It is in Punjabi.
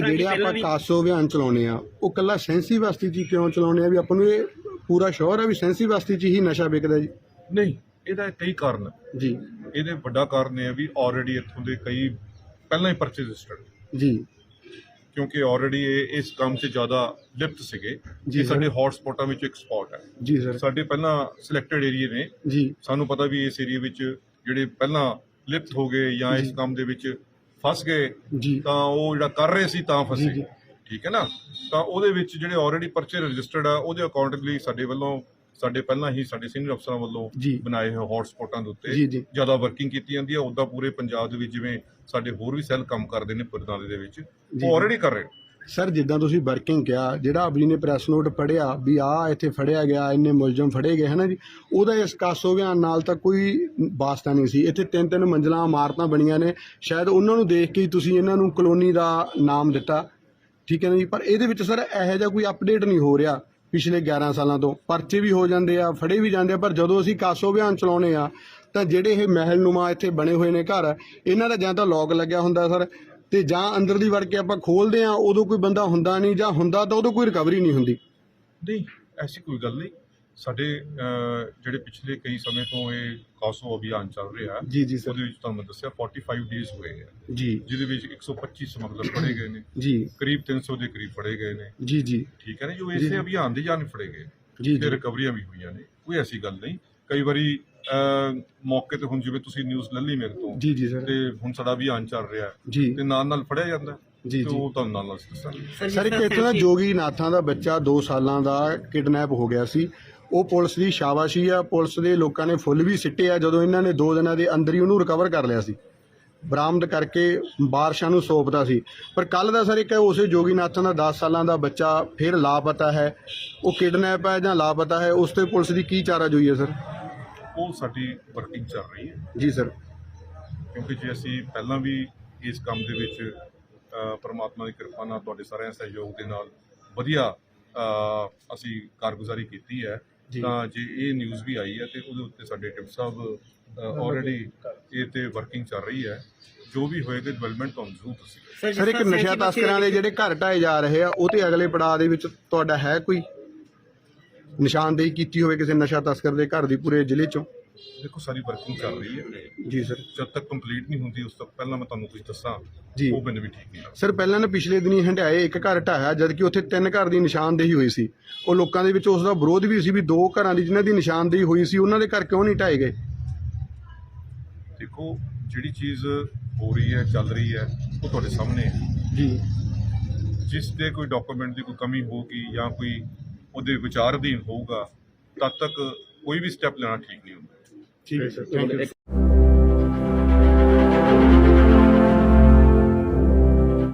ਤਾਂ ਜਿਹੜੇ ਆਪਾਂ ਕਾਸੋ ਅਭਿਆਨ ਚਲਾਉਣੇ ਆ ਉਹ ਕੱਲਾ ਸੈਂਸੀ 'ਚ ਹੀ ਕਿਉਂ ਚਲਾਉਣੇ ਆ ਵੀ ਆਪਾਂ ਨੂੰ ਇਹ ਪੂਰਾ ਸ਼ੋਰ ਆ ਵੀ ਸੈਂਸੀ ਬਸਤੀ 'ਚ ਹੀ ਨਸ਼ਾ ਵਿਕਦਾ ਜੀ। ਨਹੀਂ ਇਹਦਾ ਕਈ ਕਾਰਨ ਹੈ। ਜੀ। ਇਹਦੇ ਵੱਡਾ ਕਾਰਨ ਇਹ ਵੀ ਆਲਰੇਡੀ ਇੱਥੋਂ ਦੇ ਕਈ ਪਹਿਲਾਂ ਹੀ ਪਰਚੇ ਰਜਿਸਟਰਡ ਜੀ। ਕਿਉਂਕਿ ਆਲਰੇਡੀ ਇਹ ਇਸ ਕੰਮ 'ਚ ਜ਼ਿਆਦਾ ਲਿਪਤ ਸੀਗੇ ਜੀ। ਸਾਡੇ ਹੌਟ ਸਪੌਟਾਂ ਵਿੱਚ ਇੱਕ ਸਪੌਟ ਹੈ ਜੀ ਸਰ। ਸਾਡੇ ਪਹਿਲਾਂ ਸਿਲੈਕਟਡ ਏਰੀਏ ਨੇ। ਜੀ। ਸਾਨੂੰ ਪਤਾ ਵੀ ਇਸ ਏਰੀਏ ਵਿੱਚ ਜਿਹੜੇ ਪਹਿਲਾਂ ਲਿਪਤ ਹੋ ਗਏ ਜਾਂ ਜੀ। ਇਸ ਕੰਮ ਦੇ ਵਿੱਚ ਫਸ ਗਏ ਜੀ ਤਾਂ ਉਹ ਜਿਹੜਾ ਕਰ ਰਹੇ ਸੀ ਤਾਂ ਫਸੇ। ਠੀਕ ਹੈ ਨਾ ਤਾਂ ਉਹਦੇ ਵਿੱਚ ਜਿਹੜੇ ਆਲਰੇਡੀ ਪਰਚੇ ਰਜਿਸਟਰਡ ਆ ਉਹਦੇ ਅਕਾਊਂਟਲੀ ਸਾਡੇ ਵੱਲੋਂ ਸਾਡੇ ਪਹਿਲਾਂ ਹੀ ਸਾਡੇ ਸੀਨੀਅਰ ਅਫਸਰਾਂ ਵੱਲੋਂ। ਬਣਾਏ ਹੋਏ ਹੌਟ ਸਪੌਟਾਂ ਦੇ ਉੱਤੇ। ਜ਼ਿਆਦਾ ਵਰਕਿੰਗ ਕੀਤੀ ਜਾਂਦੀ ਹੈ ਉੱਦਾਂ ਪੂਰੇ ਪੰਜਾਬ ਦੇ ਵਿੱਚ ਜਿਵੇਂ ਸਾਡੇ ਹੋਰ ਵੀ ਸੈੱਲ ਕੰਮ ਕਰਦੇ ਨੇ ਪੁਰਦਾਲੇ ਦੇ ਵਿੱਚ। ਉਹ ਆਲਰੇਡੀ ਕਰ ਰਹੇ ਨੇ। ਸਰ, ਜਿੱਦਾਂ ਤੁਸੀਂ ਵਰਕਿੰਗ ਕਿਹਾ, ਜਿਹੜਾ ਅਬਲੀ ਨੇ ਪ੍ਰੈਸ ਨੋਟ ਪੜਿਆ ਵੀ ਆ ਇੱਥੇ ਫੜਿਆ ਗਿਆ, ਇੰਨੇ ਮੁਲਜ਼ਮ ਫੜੇ ਗਏ, ਹਨਾ ਜੀ? ਉਹਦਾ ਇਸ ਕਾਸੋ ਅਭਿਆਨ ਨਾਲ ਤਾਂ ਕੋਈ ਵਾਸਤਾ ਨਹੀਂ ਸੀ। ਇੱਥੇ ਤਿੰਨ ਤਿੰਨ ਮੰਜ਼ਲਾਂ ਇਮਾਰਤਾਂ ਬਣੀਆਂ ਨੇ। ਸ਼ਾਇਦ ਉਹਨਾਂ ਨੂੰ ਦੇਖ ਕੇ ਹੀ ਤੁਸੀਂ ਇਹਨਾਂ ਨੂੰ ਕਲੋਨੀ ਦਾ ਨਾਮ ਦਿੱਤਾ। ਠੀਕ ਹੈ ਨਾ ਜੀ? ਪਰ ਇਹਦੇ ਵਿੱਚ ਸਰ, ਇਹੋ ਜਿਹਾ ਕੋਈ ਅਪਡੇਟ ਨਹੀਂ ਹੋ ਰਿਹਾ ਪਿਛਲੇ 11 ਸਾਲਾਂ ਤੋਂ। ਪਰਚੇ ਵੀ ਹੋ ਜਾਂਦੇ ਆ, ਫੜੇ ਵੀ ਜਾਂਦੇ ਆ, ਪਰ ਜਦੋਂ ਅਸੀਂ ਕਾਸੋ ਅਭਿਆਨ ਚਲਾਉਣੇ ਆ, ਤਾਂ ਜਿਹੜੇ ਇਹ ਮਹਿਲ ਨੁਮਾ ਇੱਥੇ ਬਣੇ ਹੋਏ ਨੇ ਘਰ, ਇਹਨਾਂ ਦਾ ਜਾਂ ਤਾਂ ਲੋਕ ਲੱਗਿਆ ਹੁੰਦਾ ਸਰ ਤੇ ਜਾਂ ਅੰਦਰ ਦੀ ਵੜ ਕੇ ਆਪਾਂ ਖੋਲਦੇ ਆ ਉਦੋਂ ਕੋਈ ਬੰਦਾ ਹੁੰਦਾ ਨਹੀਂ ਜਾਂ ਹੁੰਦਾ ਤਾਂ ਉਦੋਂ ਕੋਈ ਰਿਕਵਰੀ ਨਹੀਂ ਹੁੰਦੀ। ਨਹੀਂ ਐਸੀ ਕੋਈ ਗੱਲ ਨਹੀਂ। ਸਾਡੇ ਜਿਹੜੇ ਪਿਛਲੇ ਕਈ ਸਮੇਂ ਤੋਂ ਇਹ ਕਾਸੋ ਅਭਿਆਨ ਚੱਲ ਰਿਹਾ ਜੀ ਜੀ ਸਰ। ਉਹਦੇ ਵਿੱਚ ਤੁਹਾਨੂੰ ਮੈਂ ਦੱਸਿਆ 45 ਡੇਜ਼ ਹੋਏ ਆ। ਜੀ। ਜਿਹਦੇ ਵਿੱਚ 125 ਸਮਗਲਰ ਫੜੇ ਗਏ ਨੇ। ਜੀ। ਕਰੀਬ 300 ਦੇ ਕਰੀਬ ਫੜੇ ਗਏ ਨੇ। ਜੀ ਜੀ। ਠੀਕ ਹੈ ਨਾ? ਜੋ। ਇਸੇ ਅਭਿਆਨ ਦੇ ਜਾਨ ਫੜੇ ਗਏ। ਜੀ ਤੇ ਰਿਕਵਰੀਆਂ ਵੀ ਹੋਈਆਂ ਨੇ। ਕੋਈ ਐਸੀ ਗੱਲ ਨਹੀਂ। ਕਈ ਵਾਰੀ ਮੌਕੇ ਤੇ ਹੁਣ ਜਿਵੇਂ ਤੁਸੀਂ ਨਿਊਜ਼ ਲੈ ਲਈ ਮੇਰੇ ਤੋਂ ਜੀ ਜੀ ਸਰ। ਤੇ ਹੁਣ ਸਾਡਾ ਅਭਿਆਨ ਚੱਲ ਰਿਹਾ ਹੈ, ਜੀ। ਤੇ ਨਾਲ ਨਾਲ ਫੜਿਆ ਜਾਂਦਾ ਹੈ, ਜੀ ਤੇ ਜੀ। ਉਹ ਤੁਹਾਨੂੰ ਨਾਲ ਨਾਲ ਦੱਸਾਂਗੇ। ਸਰ ਇੱਕ ਇੱਥੇ ਜੋਗੀ ਨਾਥਾਂ ਦਾ ਬੱਚਾ 2 ਸਾਲਾਂ ਦਾ ਕਿਡਨੈਪ ਹੋ ਗਿਆ ਸੀ। ਉਹ ਪੁਲਿਸ ਦੀ ਸ਼ਾਬਾਸ਼ੀ ਆ ਪੁਲਿਸ ਦੇ ਲੋਕਾਂ ਨੇ ਫੁੱਲ ਵੀ ਸਿੱਟੇ ਆ ਜਦੋਂ ਇਹਨਾਂ ਨੇ 2 ਦਿਨਾਂ ਦੇ ਅੰਦਰ ਹੀ ਉਹਨੂੰ ਰਿਕਵਰ ਕਰ ਲਿਆ ਸੀ। ਬਰਾਮਦ ਕਰਕੇ ਬਾਰਸ਼ਾਂ ਨੂੰ ਸੌਂਪਦਾ ਸੀ। ਪਰ ਕੱਲ ਦਾ ਸਰ ਇੱਕ ਉਸੇ ਜੋਗੀ ਨਾਥਾਂ ਦਾ 10 ਸਾਲਾਂ ਦਾ ਬੱਚਾ ਫਿਰ ਲਾਪਤਾ ਹੈ। ਉਹ ਕਿਡਨੈਪ ਹੈ ਜਾਂ ਲਾਪਤਾ ਹੈ ਉਸ ਤੇ ਪੁਲਿਸ ਦੀ ਕੀ ਚਾਰਾਜੋਈ ਹੈ ਸਰ? ਉਹ ਸਾਡੀ ਵਰਕਿੰਗ ਚੱਲ ਰਹੀ ਹੈ। ਜੀ ਸਰ। ਕਿਉਂਕਿ ਜੇ ਅਸੀਂ ਪਹਿਲਾਂ ਵੀ ਇਸ ਕੰਮ ਦੇ ਵਿੱਚ ਪਰਮਾਤਮਾ ਦੀ ਕਿਰਪਾ ਨਾਲ ਤੁਹਾਡੇ ਸਾਰਿਆਂ ਦੇ ਸਹਿਯੋਗ ਦੇ ਨਾਲ ਵਧੀਆ ਅਸੀਂ ਕਾਰਗੁਜ਼ਾਰੀ ਕੀਤੀ ਹੈ। ਤਾਂ ਜੇ ਇਹ ਨਿਊਜ਼ ਵੀ ਆਈ ਹੈ ਤੇ ਉਹਦੇ ਉੱਤੇ ਸਾਡੇ ਟਿਪ ਸਾਹਿਬ ਆਲਰੇਡੀ ਇਹ ਤੇ ਵਰਕਿੰਗ ਚੱਲ ਰਹੀ ਹੈ। ਜੋ ਵੀ ਹੋਏਗਾ ਡਿਵੈਲਪਮੈਂਟ ਤੁਹਾਨੂੰ ਜ਼ਰੂਰ ਦੱਸੇਗਾ ਸਰ ਇੱਕ ਨਸ਼ਾ ਤਸਕਰਾਂ ਦੇ ਜਿਹੜੇ ਘਰ ਢਾਏ ਜਾ ਰਹੇ ਆ ਉਹ ਤੇ ਅਗਲੇ ਪੜਾਅ ਦੇ ਵਿੱਚ ਤੁਹਾਡਾ ਹੈ ਕੋਈ? ਨਿਸ਼ਾਨਦੇਹੀ ਕੀਤੀ ਹੋਵੇ ਕਿਸੇ ਨਸ਼ਾ ਤਸਕਰ ਦੇ ਘਰ ਦੀ ਪੂਰੇ ਜ਼ਿਲ੍ਹੇ ਚੋਂ। ਦੇਖੋ ਸਾਰੀ ਵਰਕਿੰਗ ਚੱਲ ਰਹੀ ਹੈ। ਜੀ ਸਰ ਜਦ ਤੱਕ ਕੰਪਲੀਟ ਨਹੀਂ ਹੁੰਦੀ ਉਸ ਤੋਂ ਪਹਿਲਾਂ ਮੈਂ ਤੁਹਾਨੂੰ ਕੁਝ ਦੱਸਾਂ। ਜੀ। ਉਹ ਮੈਨੂੰ ਵੀ ਠੀਕ ਨਹੀਂ ਸਰ ਪਹਿਲਾਂ ਨਾ ਪਿਛਲੇ ਦਿਨੀ ਹੰਡਾਏ ਇੱਕ ਘਰ ਢਾਇਆ ਜਦ ਕਿ ਉੱਥੇ ਤਿੰਨ ਘਰ ਦੀ ਨਿਸ਼ਾਨਦੇਹੀ ਹੋਈ ਸੀ। ਉਹ ਲੋਕਾਂ ਦੇ ਵਿੱਚ ਉਸ ਦਾ ਵਿਰੋਧ ਵੀ ਸੀ ਵੀ ਦੋ ਘਰਾਂ ਦੀ ਜਿਨ੍ਹਾਂ ਦੀ ਨਿਸ਼ਾਨਦੇਹੀ ਹੋਈ ਸੀ ਉਹਨਾਂ ਦੇ ਘਰ ਕਿਉਂ ਨਹੀਂ ਢਾਏ ਗਏ? ਦੇਖੋ ਜਿਹੜੀ ਚੀਜ਼ ਹੋ ਰਹੀ ਹੈ ਚੱਲ ਰਹੀ ਹੈ ਉਹ ਤੁਹਾਡੇ ਸਾਹਮਣੇ ਹੈ। ਜੀ। ਜਿਸ ਦੇ ਕੋਈ ਡਾਕੂਮੈਂਟ ਦੀ ਕੋਈ ਕਮੀ ਹੋਊਗੀ ਜਾਂ ਕੋਈ ਉਹਦੇ ਵਿਚਾਰ ਅਧੀਨ ਹੋਊਗਾ ਤਦ ਤੱਕ ਕੋਈ ਵੀ ਸਟੈਪ ਲੈਣਾ ਠੀਕ ਨਹੀਂ ਹੁੰਦਾ। ਠੀਕ ਹੈ ਸਰ। Thank you